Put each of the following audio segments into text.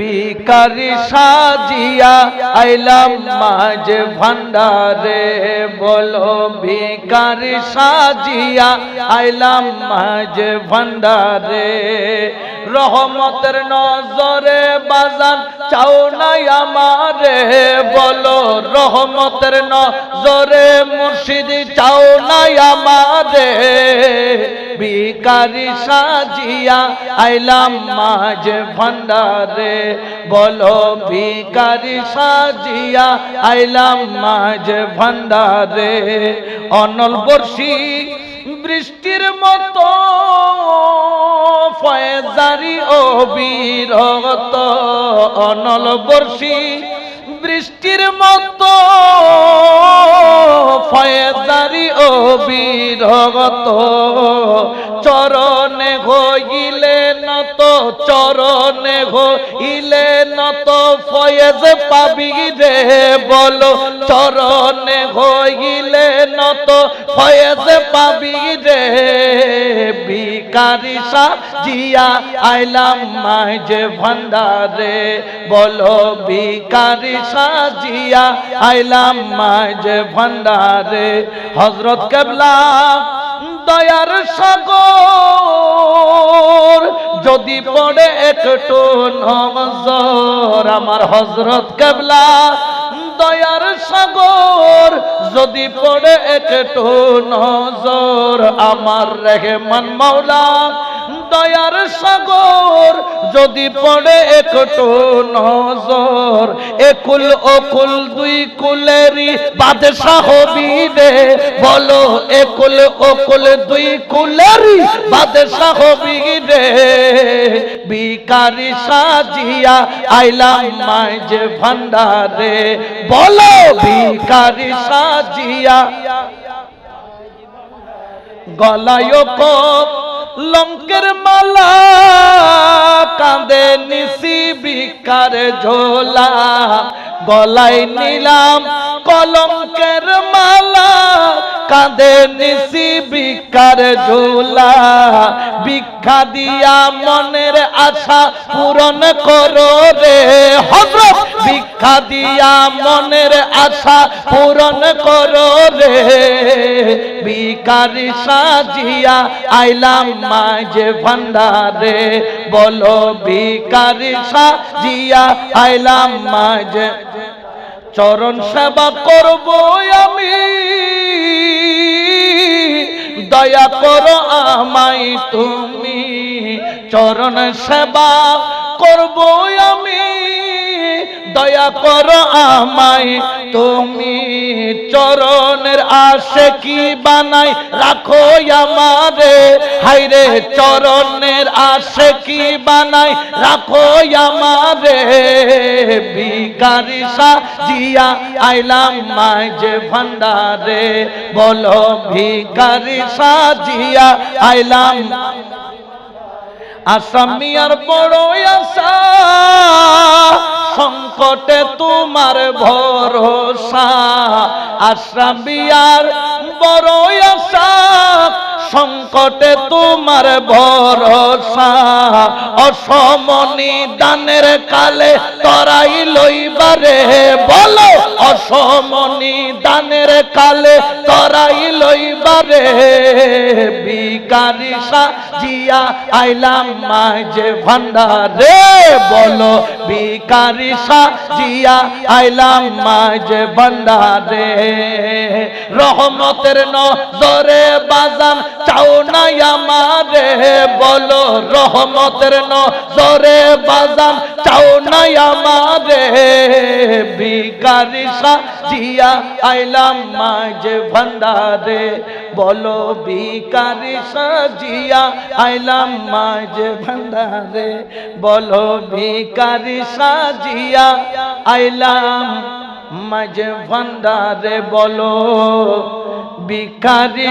বিকারি সাজিয়া আইলাম মাঝ ভান্ডারে বলো, বিকারি সাজিয়া আইলাম মাঝ ভান্ডারে রহমতের নজরে বাজান চাও নাই আমারে। বলো রহমতের নজরে মুর্শিদ চাও নাই আমারে। বিকারি সাজিয়া আইলাম মাঝ ভান্ডারে। বলো ভিকারি সাজিয়া আইলাম মাঝ ভান্ডারে। অনল বর্ষি বৃষ্টির মতো ফয়েজারি ও বীরত অনল বর্ষি বৃষ্টির মতো ফয়েদারি ও বীরগত। চরণে হইলে নত, চরণে হইলে নত, ফয়েজ পাবি রে বলো। চরণে হইলে নত, ফয়েজ পাবি রে ভিকারি জিয়া আইলাম মাঝে ভান্ডারে। বলো ভিকারি সাজিয়া আইলাম মাঝে ভান্ডারে। হজরত কেবলা, দয়ার সাগর, যদি পড়ে একটু নজর আমার হজরত কেবলা দয়ার সাগর যদি পড়ে একটু নজর আমার রেহমান মাওলা দয়ার সাগর যদি পড়ে একটু নজর, একুল অকুল দুই কুলেরই বাদশাহ রে বলো, একুল অকুল দুই কুলেরই বাদশাহ রে বিকারি সাজিয়া আইলাম মাঝ ভান্ডারে। বলো ভিকারি সাজিয়া গলায় কপ লঙ্কের মালা কাঁদে নিশি বিকার ঝোলা, গলায় নিলাম কলঙ্কের মালা কাঁদে নিশি বিকার ঝোলা। ভিক্ষা দিয়া মনের আশা পূরণ করো রে হজরত ভিক্ষা দিয়া মনের আশা পূরণ করো রে। ভিকারি সাজিয়া আইলাম মাঝে ভান্ডারে। বলো ভিকারি সাজিয়া আইলাম মাঝে চরণ সেবা করব আমি। দয়া করো আমায় তুমি, চরণ সেবা করব আমি। দয়া করো আমায়। তুমি চরণের আশে কি বানাই রাখো আমারে। হাইরে চরণের আশে কি বানাই রাখো আমারে। বিকারি সাজিয়া আইলাম মাঝে ভান্ডারে। বলো ভিকারি সাজিয়া আইলাম। আসামিয়ার বড় আশা। সংকটে তোমার ভরসা আসামিয়ার বড় আশা, সংকটে তোমার ভরসা। অসমনি দানের কালে তরাই লইবারে বলো অসমনি দানের কালে তরাই লইবারে বিকারি সাজিয়া আইলাম মাঝে ভান্ডারে, বলো বিকারি সাজিয়া আইলাম মাঝে ভান্ডারে। রহমতের নজরে বাজান চাও নাই আমারে, বলো রহমতের নজরে বাজান চাও নাই আমারে। ভিকারি সাজিয়া আইলাম মাঝে ভান্ডারে বলো ভিকারি সাজিয়া আইলাম মাঝে ভান্ডারে। বলো ভিকারি সাজিয়া আইলাম মাঝে ভান্ডারে। বলো ভিকারি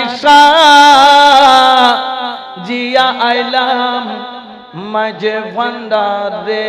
জিয়া আইলাম মাঝে ভান্ডারে।